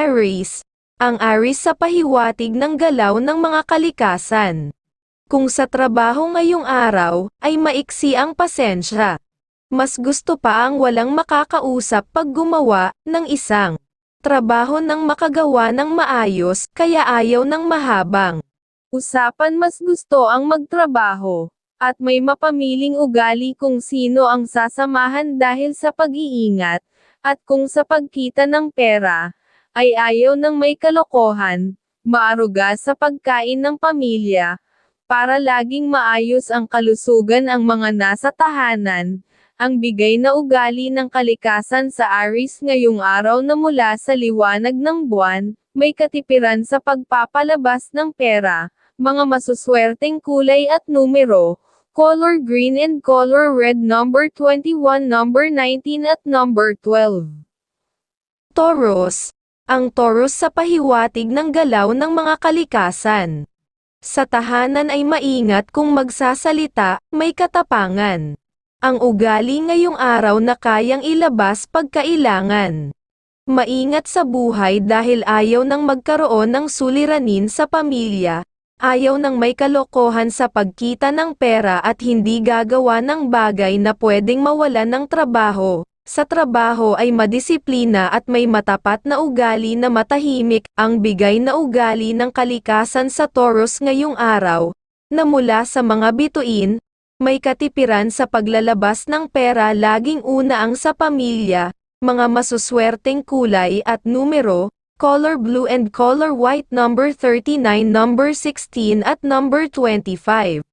Aries. Ang Aries sa pahiwatig ng galaw ng mga kalikasan. Kung sa trabaho ngayong araw, ay maiksi ang pasensya. Mas gusto pa ang walang makakausap pag gumawa ng isang trabaho ng makagawa ng maayos, kaya ayaw ng mahabang. Usapan mas gusto ang magtrabaho, at may mapamiling ugali kung sino ang sasamahan dahil sa pag-iingat, at kung sa pagkita ng pera, ay ayaw ng may kalokohan, maaruga sa pagkain ng pamilya, para laging maayos ang kalusugan ang mga nasa tahanan, ang bigay na ugali ng kalikasan sa Aris ngayong araw na mula sa liwanag ng buwan, may katipiran sa pagpapalabas ng pera, mga masuswerteng kulay at numero, color green and color red number 21 number 19 at number 12. Taurus. Ang Taurus sa pahiwatig ng galaw ng mga kalikasan. Sa tahanan ay maingat kung magsasalita, may katapangan. Ang ugali ngayong araw na kayang ilabas pagkailangan. Maingat sa buhay dahil ayaw nang magkaroon ng suliranin sa pamilya, ayaw nang may kalokohan sa pagkita ng pera at hindi gagawa ng bagay na pwedeng mawalan ng trabaho. Sa trabaho ay madisiplina at may matapat na ugali na matahimik, ang bigay na ugali ng kalikasan sa Taurus ngayong araw, na mula sa mga bituin, may katipiran sa paglalabas ng pera laging una ang sa pamilya, mga masuswerteng kulay at numero, color blue and color white number 39 number 16 at number 25.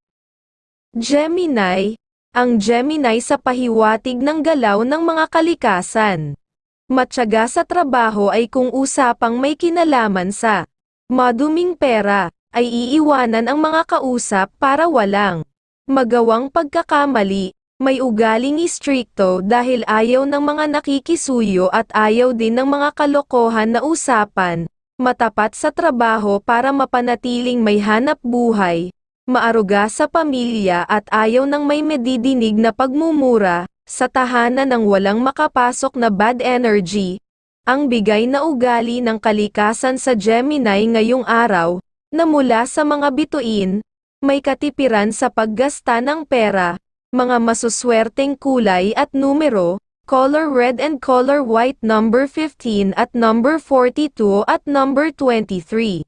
Gemini, ang Gemini sa pahiwatig ng galaw ng mga kalikasan. Matyaga sa trabaho ay kung usapang may kinalaman sa maduming pera, ay iiwanan ang mga kausap para walang magawang pagkakamali, may ugaling istrikto dahil ayaw ng mga nakikisuyo at ayaw din ng mga kalokohan na usapan, matapat sa trabaho para mapanatiling may hanap buhay, maaruga sa pamilya at ayaw ng may medidinig na pagmumura, sa tahanan ng walang makapasok na bad energy, ang bigay na ugali ng kalikasan sa Gemini ngayong araw, na mula sa mga bituin, may katipiran sa paggasta ng pera, mga masuswerteng kulay at numero, color red and color white number 15 at number 42 at number 23.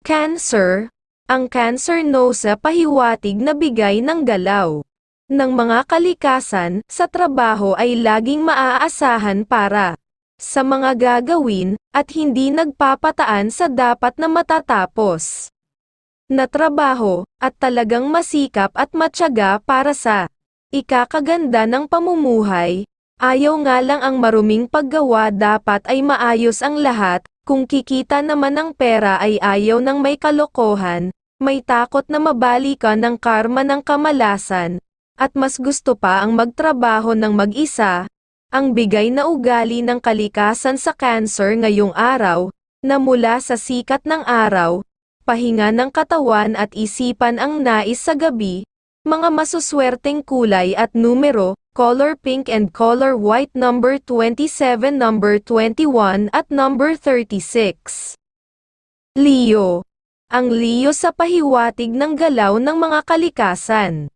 Cancer, ang cancer no sa pahiwatig na bigay ng galaw ng mga kalikasan sa trabaho ay laging maaasahan para sa mga gagawin at hindi nagpapataan sa dapat na matatapos na trabaho at talagang masikap at matyaga para sa ikakaganda ng pamumuhay. Ayaw nga lang ang maruming paggawa dapat ay maayos ang lahat, kung kikita naman ng pera ay ayaw ng may kalokohan, may takot na mabali ka ng karma ng kamalasan, at mas gusto pa ang magtrabaho ng mag-isa, ang bigay na ugali ng kalikasan sa cancer ngayong araw, na mula sa sikat ng araw, pahinga ng katawan at isipan ang nais sa gabi, mga masuswerteng kulay at numero, color pink and color white number 27 number 21 at number 36. Leo. Ang Leo sa pahiwatig ng galaw ng mga kalikasan.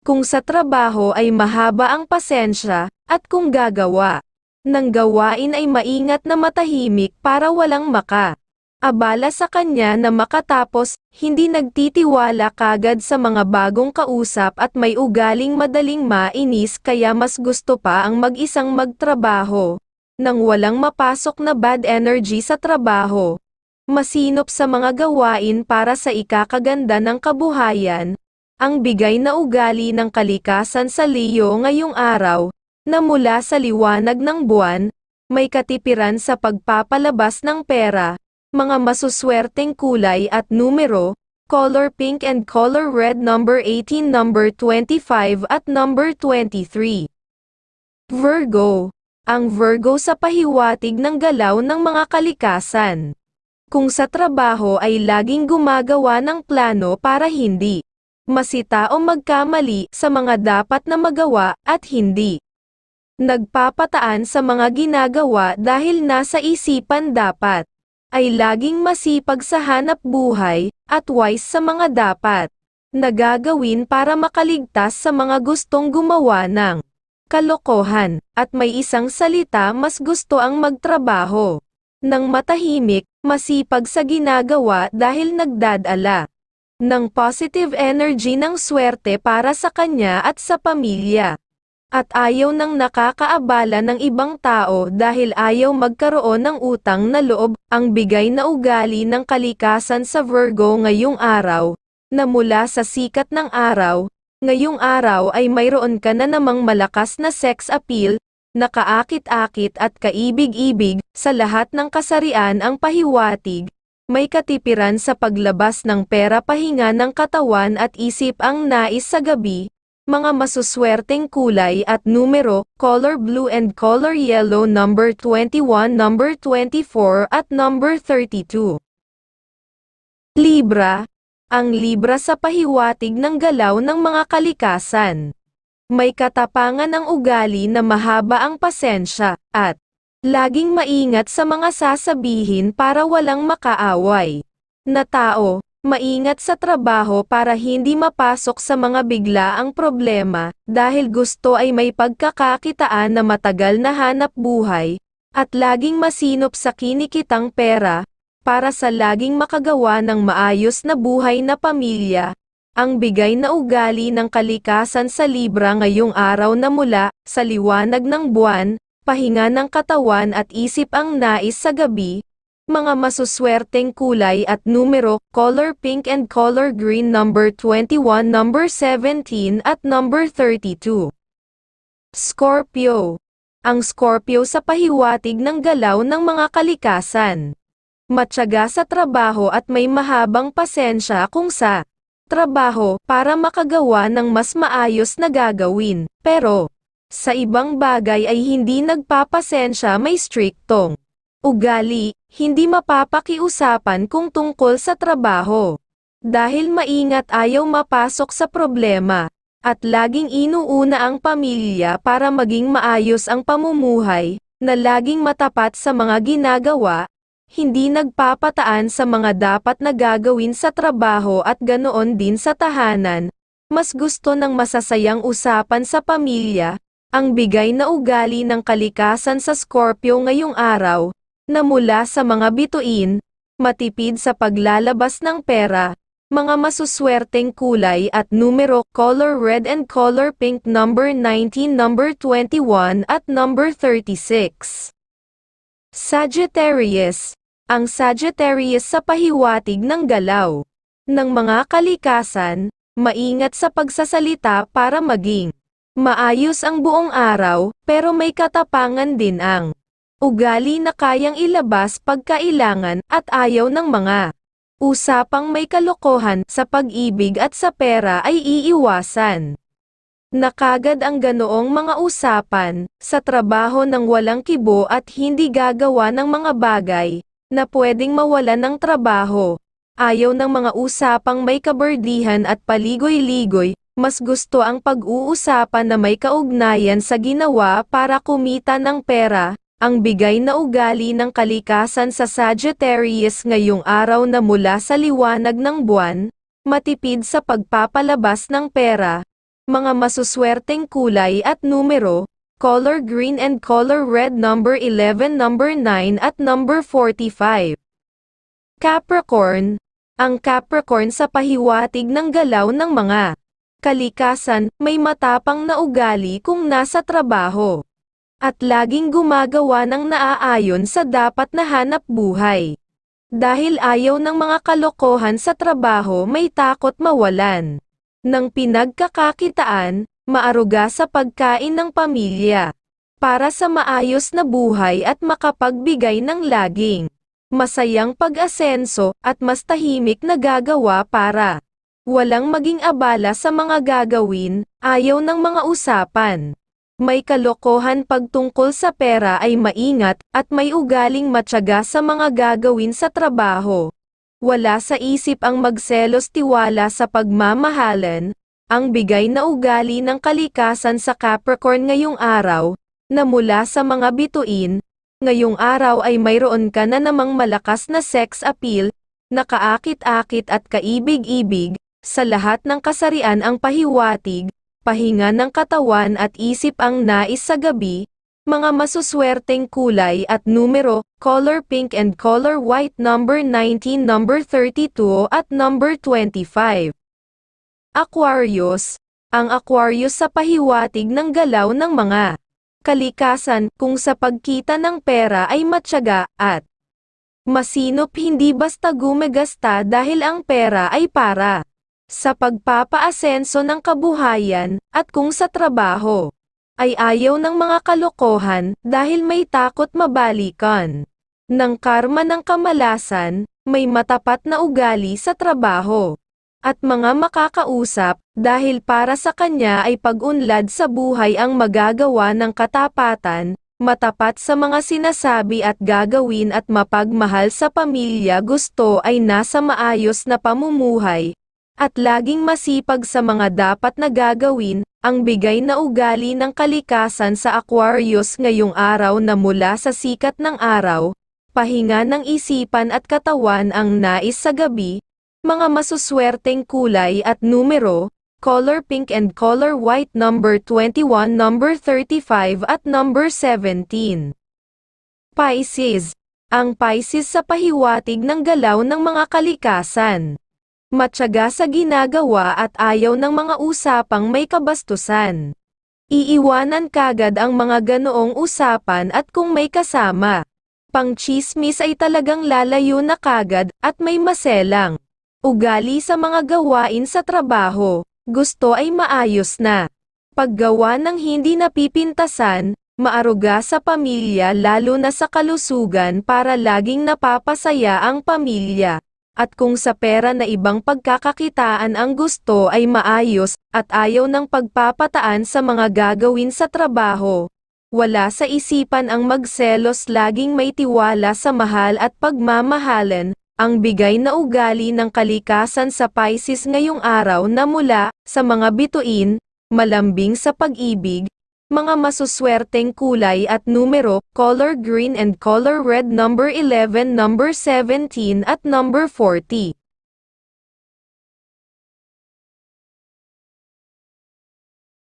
Kung sa trabaho ay mahaba ang pasensya, at kung gagawa ng gawain ay maingat na matahimik para walang maka abala sa kanya na makatapos, hindi nagtitiwala kagad sa mga bagong kausap at may ugaling madaling mainis kaya mas gusto pa ang mag-isang magtrabaho. Nang walang mapasok na bad energy sa trabaho. Masinop sa mga gawain para sa ikakaganda ng kabuhayan. Ang bigay na ugali ng kalikasan sa Leo ngayong araw, na mula sa liwanag ng buwan, may katipiran sa pagpapalabas ng pera, mga masuswerteng kulay at numero, color pink and color red number 18 number 25 at number 23. Virgo. Ang Virgo sa pahiwatig ng galaw ng mga kalikasan. Kung sa trabaho ay laging gumagawa ng plano para hindi masita o magkamali sa mga dapat na magawa at hindi Nagpapataan sa mga ginagawa dahil nasa isipan dapat. Ay laging masipag sa hanap buhay, at wise sa mga dapat. Nagagawin para makaligtas sa mga gustong gumawa ng kalokohan, at may isang salita mas gusto ang magtrabaho. Nang matahimik, masipag sa ginagawa dahil nagdadala ng positive energy ng swerte para sa kanya at sa pamilya. At ayaw nang nakakaabala ng ibang tao dahil ayaw magkaroon ng utang na loob, ang bigay na ugali ng kalikasan sa Virgo ngayong araw, na mula sa sikat ng araw, ngayong araw ay mayroon ka na namang malakas na sex appeal, nakaakit-akit at kaibig-ibig, sa lahat ng kasarian ang pahiwatig, may katipiran sa paglabas ng pera pahinga ng katawan at isip ang nais sa gabi, mga masuswerteng kulay at numero, color blue and color yellow number 21, number 24 at number 32. Libra, ang Libra sa pahiwatig ng galaw ng mga kalikasan. May katapangan ang ugali na mahaba ang pasensya, at laging maingat sa mga sasabihin para walang makaaway. Na tao, maingat sa trabaho para hindi mapasok sa mga biglaang problema, dahil gusto ay may pagkakakitaan na matagal na hanap buhay, at laging masinop sa kinikitang pera, para sa laging makagawa ng maayos na buhay na pamilya, ang bigay na ugali ng kalikasan sa Libra ngayong araw na mula sa liwanag ng buwan, pahinga ng katawan at isip ang nais sa gabi, mga masuswerteng kulay at numero, color pink and color green number 21, number 17 at number 32. Scorpio. Ang Scorpio sa pahiwatig ng galaw ng mga kalikasan. Matyaga sa trabaho at may mahabang pasensya kung sa trabaho para makagawa ng mas maayos na gagawin, pero sa ibang bagay ay hindi nagpapasensya may striktong ugali, hindi mapapakiusapan kung tungkol sa trabaho. Dahil maingat ayaw mapasok sa problema, at laging inuuna ang pamilya para maging maayos ang pamumuhay, na laging matapat sa mga ginagawa, hindi nagpapataan sa mga dapat na gagawin sa trabaho at ganoon din sa tahanan, mas gusto ng masasayang usapan sa pamilya, ang bigay na ugali ng kalikasan sa Scorpio ngayong araw, na mula sa mga bituin, matipid sa paglalabas ng pera, mga masuswerteng kulay at numero, color red and color pink number 19, number 21 at number 36. Sagittarius, ang Sagittarius sa pahiwatig ng galaw ng mga kalikasan, maingat sa pagsasalita para maging maayos ang buong araw, pero may katapangan din ang ugali na kayang ilabas pagkailangan at ayaw ng mga usapang may kalokohan sa pag-ibig at sa pera ay iiwasan. Nakagad ang ganoong mga usapan, sa trabaho ng walang kibo at hindi gagawa ng mga bagay, na pwedeng mawalan ng trabaho. Ayaw ng mga usapang may kaberdihan at paligoy-ligoy, mas gusto ang pag-uusapan na may kaugnayan sa ginawa para kumita ng pera, ang bigay na ugali ng kalikasan sa Sagittarius ngayong araw na mula sa liwanag ng buwan, matipid sa pagpapalabas ng pera, mga masuswerteng kulay at numero, color green and color red number 11 number 9 at number 45. Capricorn, ang Capricorn sa pahiwatig ng galaw ng mga kalikasan, may matapang na ugali kung nasa trabaho. At laging gumagawa ng naaayon sa dapat na hanap buhay. Dahil ayaw ng mga kalokohan sa trabaho may takot mawalan ng pinagkakakitaan, maaruga sa pagkain ng pamilya, para sa maayos na buhay at makapagbigay ng laging masayang pag-asenso at mas tahimik na gagawa para walang maging abala sa mga gagawin, ayaw ng mga usapan. May kalokohan pagtungkol sa pera ay maingat at may ugaling matyaga sa mga gagawin sa trabaho. Wala sa isip ang magselos tiwala sa pagmamahalan, ang bigay na ugali ng kalikasan sa Capricorn ngayong araw, na mula sa mga bituin, ngayong araw ay mayroon ka na namang malakas na sex appeal, na kaakit-akit at kaibig-ibig, sa lahat ng kasarian ang pahiwatig, pahinga ng katawan at isip ang nais sa gabi, mga masuswerteng kulay at numero, color pink and color white number 19, number 32 at number 25. Aquarius, ang Aquarius sa pahiwatig ng galaw ng mga kalikasan kung sa pagkita ng pera ay matyaga at masinop hindi basta gumagasta dahil ang pera ay para sa pagpapaasenso ng kabuhayan at kung sa trabaho ay ayaw ng mga kalokohan dahil may takot mabalikan. Ng karma ng kamalasan, may matapat na ugali sa trabaho at mga makakausap, dahil para sa kanya ay pag-unlad sa buhay ang magagawa ng katapatan, matapat sa mga sinasabi at gagawin at mapagmahal sa pamilya. Gusto ay nasa maayos na pamumuhay, at laging masipag sa mga dapat na gagawin, ang bigay na ugali ng kalikasan sa Aquarius ngayong araw na mula sa sikat ng araw, pahinga ng isipan at katawan ang nais sa gabi, mga masuswerteng kulay at numero, color pink and color white number 21, number 35 at number 17. Pisces. Ang Pisces sa pahiwatig ng galaw ng mga kalikasan. Matyaga sa ginagawa at ayaw ng mga usapang may kabastusan. Iiwanan kagad ang mga ganoong usapan at kung may kasama. Pang-chismis ay talagang lalayo na kagad at may maselang. Ugali sa mga gawain sa trabaho, gusto ay maayos na. Paggawa ng hindi napipintasan, maaruga sa pamilya lalo na sa kalusugan para laging napapasaya ang pamilya. At kung sa pera na ibang pagkakakitaan ang gusto ay maayos, at ayaw ng pagpapataan sa mga gagawin sa trabaho. Wala sa isipan ang magselos laging may tiwala sa mahal at pagmamahalan, ang bigay na ugali ng kalikasan sa Pisces ngayong araw na mula sa mga bituin, malambing sa pag-ibig, mga masuswerteng kulay at numero, color green and color red number 11, number 17 at number 40.